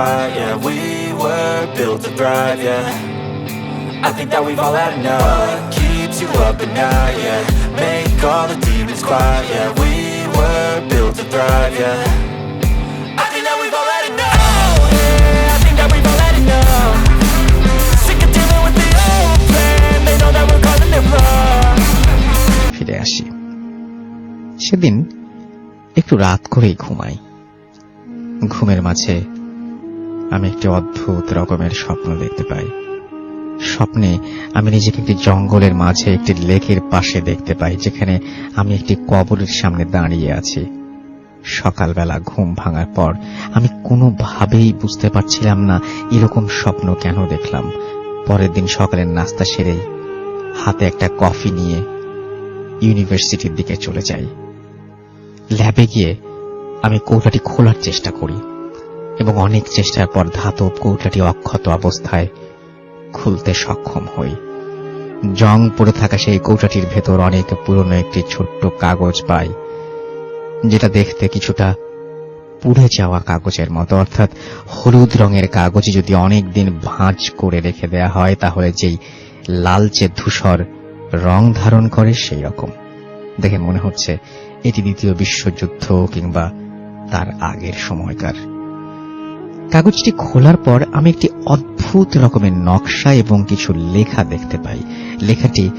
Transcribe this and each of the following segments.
the demons quiet. Yeah, we were built to thrive. Yeah. I think that we've all had enough. What keeps you up at night? Yeah, make all the demons quiet. Yeah, we were built to thrive. Yeah, I think that we've all had enough. Yeah, I think that we've all had enough. Sick of dealing with the old plan. They know that we're calling it wrong. ফিরে আসি সেদিন একটু রাত করেই ঘুমাই ঘুমের মাঝে আমি একটি অদ্ভুত রকমের স্বপ্ন দেখতে পাই। স্বপ্নে আমি নিজেকে একটি জঙ্গলের মাঝে, একটি লেকের পাশে দেখতে পাই, যেখানে আমি একটি কবরের সামনে দাঁড়িয়ে আছি। সকালবেলা ঘুম ভাঙার পর আমি কোনোভাবেই বুঝতে পারছিলাম না এরকম স্বপ্ন কেন দেখলাম। পরের দিন সকালের নাস্তা সেরেই হাতে একটা কফি নিয়ে ইউনিভার্সিটির দিকে চলে যাই। ল্যাবে গিয়ে আমি কৌটাটি খোলার চেষ্টা করি। এবং অনেক চেষ্টার পর ধাতব কৌটাটি অক্ষত অবস্থায় খুলতে সক্ষম হই। জং পড়ে থাকা সেই কৌটাটির ভেতর অনেক পুরনো একটি ছোট্ট কাগজ পাই, যেটা দেখতে কিছুটা পুড়ে যাওয়া কাগজের মতো। অর্থাৎ হলুদ রঙের কাগজে যদি অনেক দিন ভাঁজ করে রেখে দেয়া হয়, তাহলে যেই লালচে ধূসর রং ধারণ করে সেই রকম। দেখে মনে হচ্ছে, এটি দ্বিতীয় বিশ্বযুদ্ধ কিংবা তার আগের সময়কার। কাগজটি খোলার পর আমি একটি অদ্ভুত রকমের নকশা এবং কিছু লেখা দেখতে পাই। লেখাটি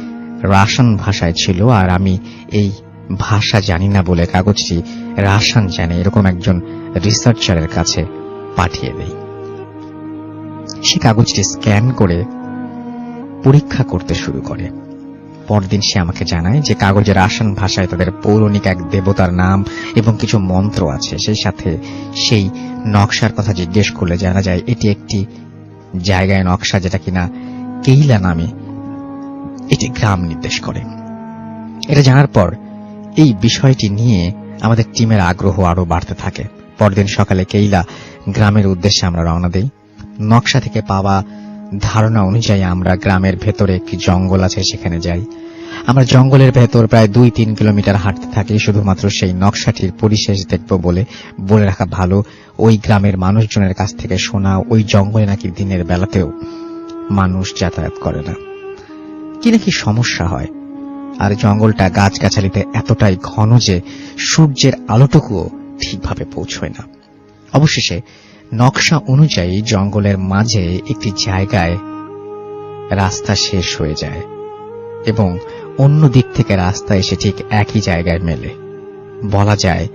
রাশান ভাষায় ছিল আর আমি এই ভাষা জানি না বলে কাগজটি রাশান জানে, এরকম একজন রিসার্চারের কাছে পাঠিয়ে দেই। সে কাগজটি স্ক্যান করে পরীক্ষা করতে শুরু করে। পরদিন সে আমাকে জানায় যে কাগজের আসান ভাষায় তাদের পৌরাণিক এক দেবতার নাম এবং কিছু মন্ত্র আছে। সেই সাথে সেই নকশার কথা জিজ্ঞেস করলে জানা যায় এটি একটি জায়গায় নকশা যেটা কিনা কেইলা নামে এটি গ্রাম নির্দেশ করে। এটা জানার পর এই বিষয়টি নিয়ে আমাদের টিমের আগ্রহ আরও বাড়তে থাকে। পরদিন সকালে কেইলা গ্রামের উদ্দেশ্যে আমরা রওনা দেই। নকশা থেকে পাওয়া ধারণা অনুযায়ী আমরা গ্রামের ভেতরে একটি জঙ্গল আছে, সেখানে যাই। আমরা জঙ্গলের ভেতর প্রায় দুই তিন কিলোমিটার হাঁটতে থাকি, শুধুমাত্র সেই নকশাটির পরিশেষ দেখব বলে বলে রাখা ভালো। ওই গ্রামের মানুষজনের কাছ থেকে শোনা ওই জঙ্গলে নাকি দিনের বেলাতেও মানুষ যাতায়াত করে না। কি নাকি সমস্যা হয়? আর জঙ্গলটা গাছগাছালিতে এতটাই ঘন যে সূর্যের আলোটুকুও ঠিকভাবে পৌঁছয় না। অবশেষে নকশা অনুযায়ী জঙ্গলের মাঝে একটি জায়গায় রাস্তা শেষ হয়ে যায় এবং অন্য দিক থেকে রাস্তা এসে ঠিক একই জায়গায় মেলে। বলা যায়,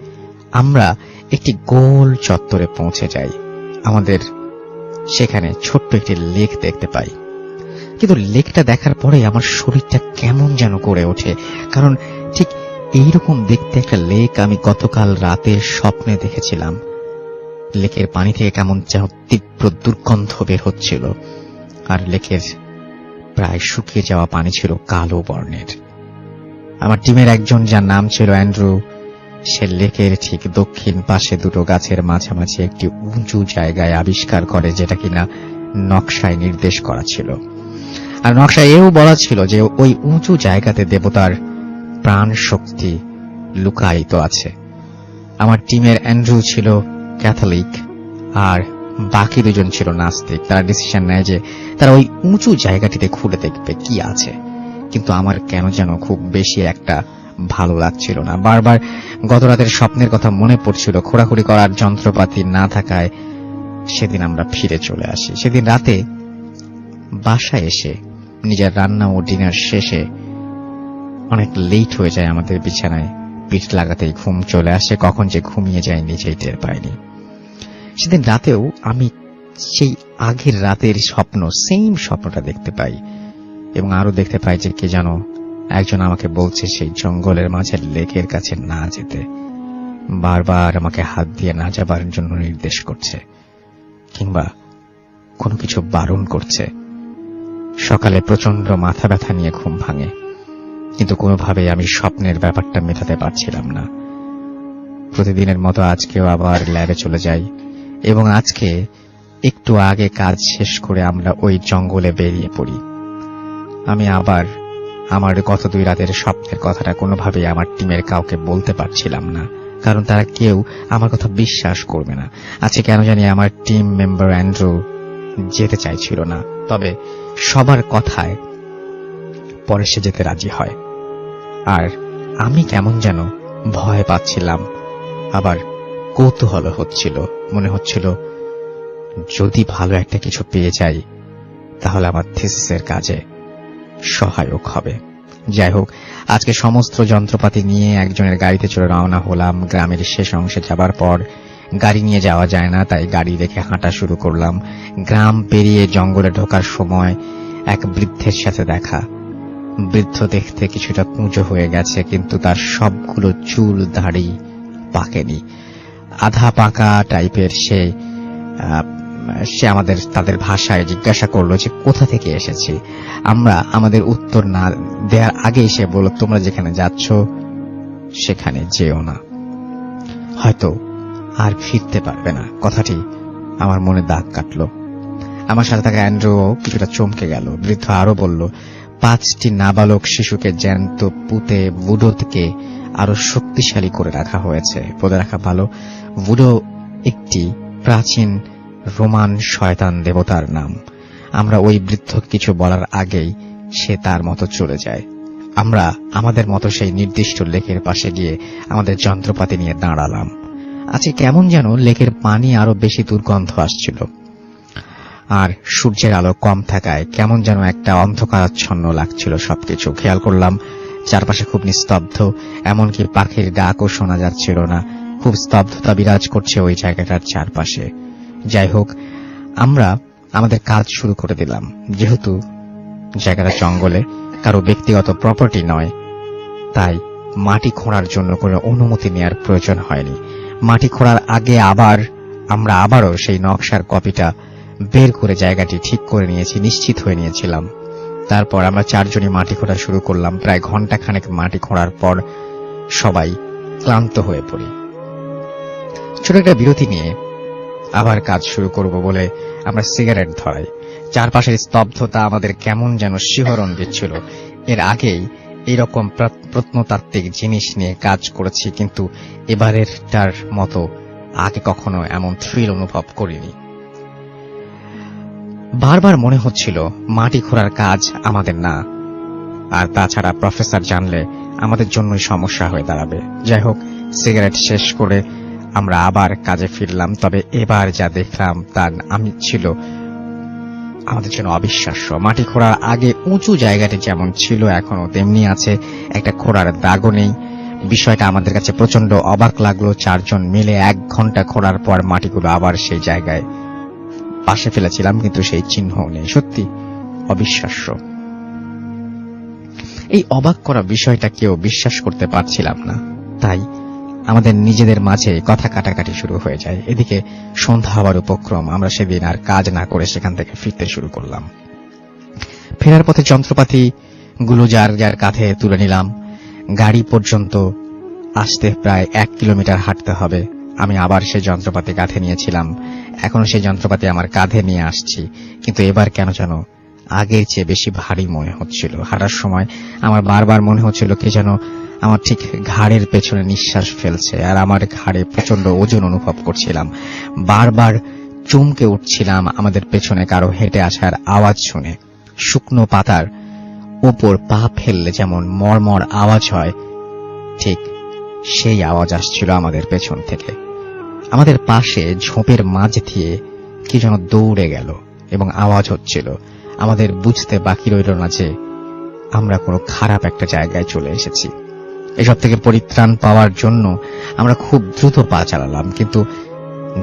আমরা একটি গোল চত্বরে পৌঁছে যাই। আমাদের সেখানে ছোট্ট একটি লেক দেখতে পাই। কিন্তু লেকটা দেখার পরে আমার শরীরটা কেমন যেন করে ওঠে, কারণ ঠিক এইরকম দেখতে একটা লেক আমি গতকাল রাতে স্বপ্নে দেখেছিলাম। লেকের পানি থেকে কেমন যেন তীব্র দুর্গন্ধ বের হচ্ছিল, আর লেকের প্রায় শুকিয়ে যাওয়া পানি ছিল কালো বর্ণের। আমার টিমের একজন, যার নাম ছিল অ্যান্ড্রু, সে লেকের ঠিক দক্ষিণ পাশে দুটো গাছের মাঝামাঝি একটি উঁচু জায়গায় আবিষ্কার করে, যেটা কিনা নকশায় নির্দেশ করা ছিল। আর নকশায় এও বলা ছিল যে ওই উঁচু জায়গাতে দেবতার প্রাণ শক্তি লুকায়িত আছে। আমার টিমের অ্যান্ড্রু ছিল ক্যাথলিক আর বাকি দুজন ছিল নাস্তিক। তারা ডিসিশন নেয় যে তারা ওই উঁচু জায়গাটিতে খুঁড়ে দেখবে কি আছে। কিন্তু আমার কেন যেন খুব বেশি একটা ভালো লাগছিল না। বারবার গত রাতের স্বপ্নের কথা মনে পড়ছিল, খোঁড়াখুড়ি করার যন্ত্রপাতি না থাকায় সেদিন আমরা ফিরে চলে আসি। সেদিন রাতে বাসায় এসে নিজের রান্না ও ডিনার শেষে অনেক লেট হয়ে যায় আমাদের বিছানায়, পিঠ লাগাতেই ঘুম চলে আসে, কখন যে ঘুমিয়ে যায় নিজেই টের পাইনি। সেদিন রাতেও আমি সেই আগের রাতের স্বপ্ন সেম স্বপ্নটা দেখতে পাই এবং আরও দেখতে পাই যে কে যেন একজন আমাকে বলছে সেই জঙ্গলের মাঝে, লেকের কাছে না যেতে। বারবার আমাকে হাত দিয়ে না যাবার জন্য নির্দেশ করছে কিংবা কোনো কিছু বারণ করছে। সকালে প্রচণ্ড মাথা ব্যথা নিয়ে ঘুম ভাঙে, কিন্তু কোনোভাবে আমি স্বপ্নের ব্যাপারটা মেটাতে পারছিলাম না। প্রতিদিনের মতো আজকেও আবার ল্যাবে চলে যাই। এবং আজকে একটু আগে কাজ শেষ করে আমরা ওই জঙ্গলে বেরিয়ে পড়ি। আমি আবার আমার গত দুই রাতের স্বপ্নের কথাটা কোনোভাবেই আমার টিমের কাউকে বলতে পারছিলাম না, কারণ তারা কেউ আমার কথা বিশ্বাস করবে না। আজকে কেন জানি আমার টিম মেম্বার অ্যান্ড্রু যেতে চাইছিল না, তবে সবার কথায় পরে সে যেতে রাজি হয়। আর আমি কেমন যেন ভয় পাচ্ছিলাম, আবার কৌতূহল হচ্ছিল। মনে হচ্ছিল, যদি ভালো একটা কিছু পেয়ে যাই, তাহলে আমার থিসিসের কাজে সহায়ক হবে। যাই হোক, আজকে সমস্ত যন্ত্রপাতি নিয়ে একজনের গাড়িতে চড়ে রওনা হলাম। গ্রামের শেষ অংশে যাবার পর গাড়ি নিয়ে যাওয়া যায় না, তাই গাড়ি রেখে হাঁটা শুরু করলাম। গ্রাম পেরিয়ে জঙ্গলে ঢোকার সময় এক বৃদ্ধের সাথে দেখা। বৃদ্ধ দেখতে কিছুটা কুঁজো হয়ে গেছে, কিন্তু তার সবগুলো চুল, দাড়ি পাকেনি। আধা পাকা টাইপের সে সে আমাদের, তাদের ভাষায় জিজ্ঞাসা করল যে, কোথা থেকে এসেছি? আমরা আমাদের উত্তর না দেওয়ার আগে সে বলল, তোমরা যেখানে যাচ্ছ, সেখানে যেও না। হয়তো আর ফিরতে পারবে না। কথাটি আমার মনে দাগ কাটলো। আমার সাথে থাকা অ্যান্ড্রু কিছুটা চমকে গেল। বৃদ্ধ আরও বলল, পাঁচটি নাবালক শিশুকে জ্যান্ত পুঁতে বুডোকে আরও শক্তিশালী করে রাখা হয়েছে। বলে রাখা ভালো। বুডো একটি প্রাচীন রোমান শয়তান দেবতার নাম। আমরা ওই বৃদ্ধ কিছু বলার আগেই সে তার মতো চলে যায়। আমরা আমাদের মতো সেই নির্দিষ্ট লেকের পাশে গিয়ে আমাদের যন্ত্রপাতি নিয়ে দাঁড়ালাম। আজকে কেমন যেন লেকের পানি আরও বেশি দুর্গন্ধ আসছিল। আর সূর্যের আলো কম থাকায় কেমন যেন একটা অন্ধকারাচ্ছন্ন লাগছিল সবকিছু। খেয়াল করলাম চারপাশে খুব নিস্তব্ধ, এমনকি পাখির ডাকও শোনা যাচ্ছিল না। খুব স্তব্ধতা বিরাজ করছে ওই জায়গাটার চারপাশে। যাই হোক, আমরা আমাদের কাজ শুরু করে দিলাম। যেহেতু জায়গাটা জঙ্গলে, কারও ব্যক্তিগত প্রপার্টি নয়, তাই মাটি খোঁড়ার জন্য কোনো অনুমতি নেওয়ার প্রয়োজন হয়নি। মাটি খোঁড়ার আগে আবার, আমরা আবারও সেই নকশার কপিটা বের করে জায়গাটি ঠিক করে নিয়েছি, নিশ্চিত হয়ে নিয়েছিলাম। তারপর আমরা চারজনই মাটি খোঁড়া শুরু করলাম। প্রায় ঘণ্টা খানেক মাটি খোঁড়ার পর সবাই ক্লান্ত হয়ে পড়ি। ছোট একটা বিরতি নিয়ে আবার কাজ শুরু করব বলে আমরা সিগারেট ধরাই। চারপাশের স্তব্ধতা আমাদের কেমন যেন শিহরণ দিচ্ছিল। এর আগেই এইরকম প্র- প্রত্নতাত্ত্বিক জিনিস নিয়ে কাজ করেছি, কিন্তু এবারেরটার মতো আগে কখনো এমন থ্রিল অনুভব করিনি। বারবার মনে হচ্ছিল মাটি খোঁড়ার কাজ আমাদের না। আর তাছাড়া প্রফেসর জানলে আমাদের জন্যই সমস্যা হয়ে দাঁড়াবে। যাই হোক, সিগারেট শেষ করে আমরা আবার কাজে ফিরলাম, তবে এবার যা দেখলাম তা আমি ছিল আমাদের জন্য অবিশ্বাস্য। মাটি খোঁড়ার আগে উঁচু জায়গাটি যেমন ছিল এখনও তেমনি আছে। একটা খোঁড়ার দাগও নেই। বিষয়টা আমাদের কাছে প্রচণ্ড অবাক লাগল। চারজন মিলে এক ঘণ্টা খোঁড়ার পর মাটিগুলো আবার সেই জায়গায় পাশে ফেলেছিলাম, কিন্তু সেই চিহ্ন নেই। সত্যি অবিশ্বাস্য। এই অবাক করা বিষয়টা কেউ বিশ্বাস করতে পারছিলাম না। তাই আমাদের নিজেদের মাঝে কথা কাটাকাটি শুরু হয়ে যায়। এদিকে সন্ধ্যা হওয়ার উপক্রম, আমরা সেদিন আর কাজ না করে সেখান থেকে ফিরতে শুরু করলাম। ফেরার পথে যন্ত্রপাতি গুলো যার যার কাঁধে তুলে নিলাম। গাড়ি পর্যন্ত আসতে প্রায় এক কিলোমিটার হাঁটতে হবে। আমি আবার সেই যন্ত্রপাতি কাঁধে নিয়েছিলাম। এখনও সেই যন্ত্রপাতি আমার কাঁধে নিয়ে আসছি। কিন্তু এবার কেন যেন আগের চেয়ে বেশি ভারী মনে হচ্ছিল। হাঁটার সময় আমার বারবার মনে হচ্ছিল কি যেন আমার ঠিক ঘাড়ের পেছনে নিঃশ্বাস ফেলছে, আর আমার ঘাড়ে প্রচণ্ড ওজন অনুভব করছিলাম। বারবার চমকে উঠছিলাম আমাদের পেছনে কারও হেঁটে আসার আওয়াজ শুনে। শুকনো পাতার উপর পা ফেললে যেমন মরমর আওয়াজ হয়, ঠিক সেই আওয়াজ আসছিল আমাদের পেছন থেকে। আমাদের পাশে ঝোপের মাঝ দিয়ে কি যেন দৌড়ে গেল এবং আওয়াজ হচ্ছিল। আমাদের বুঝতে বাকি রইল না যে আমরা কোনো খারাপ একটা জায়গায় চলে এসেছি। এসব থেকে পরিত্রাণ পাওয়ার জন্য আমরা খুব দ্রুত পা চালালাম, কিন্তু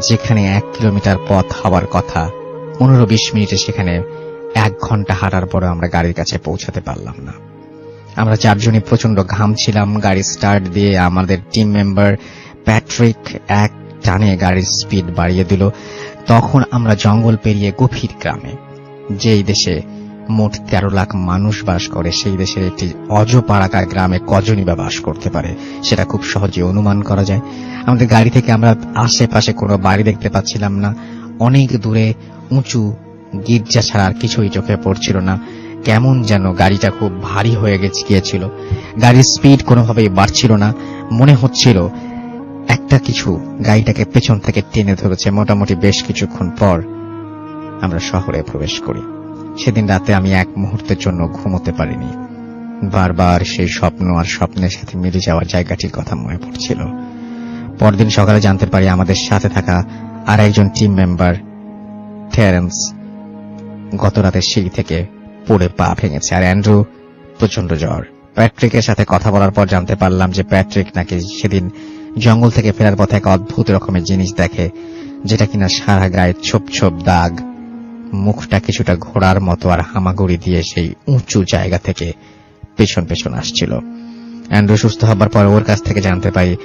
যেখানে এক কিলোমিটার পথ হওয়ার কথা, পনেরো বিশ মিনিটে সেখানে এক ঘণ্টা হাঁটার পরে আমরা গাড়ির কাছে পৌঁছাতে পারলাম না। আমরা চারজনই প্রচণ্ড ঘামছিলাম গাড়ি স্টার্ট দিয়ে আমাদের টিম মেম্বার প্যাট্রিক এক টানে গাড়ির স্পিড বাড়িয়ে দিল, তখন আমরা জঙ্গল পেরিয়ে গভীর গ্রামে, যেই দেশে মোট তেরো লাখ মানুষ বাস করে, সেই দেশের একটি অজপাড়াকার গ্রামে কজনই বা বাস করতে পারে, সেটা খুব সহজে অনুমান করা যায়। আমাদের গাড়ি থেকে আমরা আশেপাশে কোনো বাড়ি দেখতে পাচ্ছিলাম না, অনেক দূরে উঁচু গির্জা ছাড়া আর কিছুই চোখে পড়ছিল না, কেমন যেন গাড়িটা খুব ভারী হয়ে গেছে, গিয়েছিল। গাড়ির স্পিড কোনোভাবেই বাড়ছিল না, মনে হচ্ছিল একটা কিছু গাড়িটাকে পেছন থেকে টেনে ধরেছে মোটামুটি বেশ কিছুক্ষণ পর আমরা শহরে প্রবেশ করি। সেদিন রাতে আমি এক মুহূর্তের জন্য ঘুমোতে পারিনি। বারবার সেই স্বপ্ন আর স্বপ্নের সাথে মিলে যাওয়ার জায়গাটির কথা মনে পড়ছিল। পরদিন সকালে জানতে পারি আমাদের সাথে থাকা আর একজন টিম মেম্বার টেরেন্স গত রাতে সিঁড়ি থেকে পড়ে পা ভেঙেছে আর অ্যান্ড্রু প্রচণ্ড জ্বর। প্যাট্রিকের সাথে কথা বলার পর জানতে পারলাম যে প্যাট্রিক নাকি সেদিন জঙ্গল থেকে ফেরার পথে এক অদ্ভুত রকমের জিনিস দেখে, যেটা কিনা সারা গায়ে ছোপ ছোপ দাগ। মুখটা কিছুটা ঘোড়ার মতো আর হামাগুড়ি দিয়ে সেই উঁচু জায়গা থেকে পেছন পেছন আসছিল। অ্যান্ড্রু সুস্থ হবার পর ওর কাছ থেকে জানতে পারি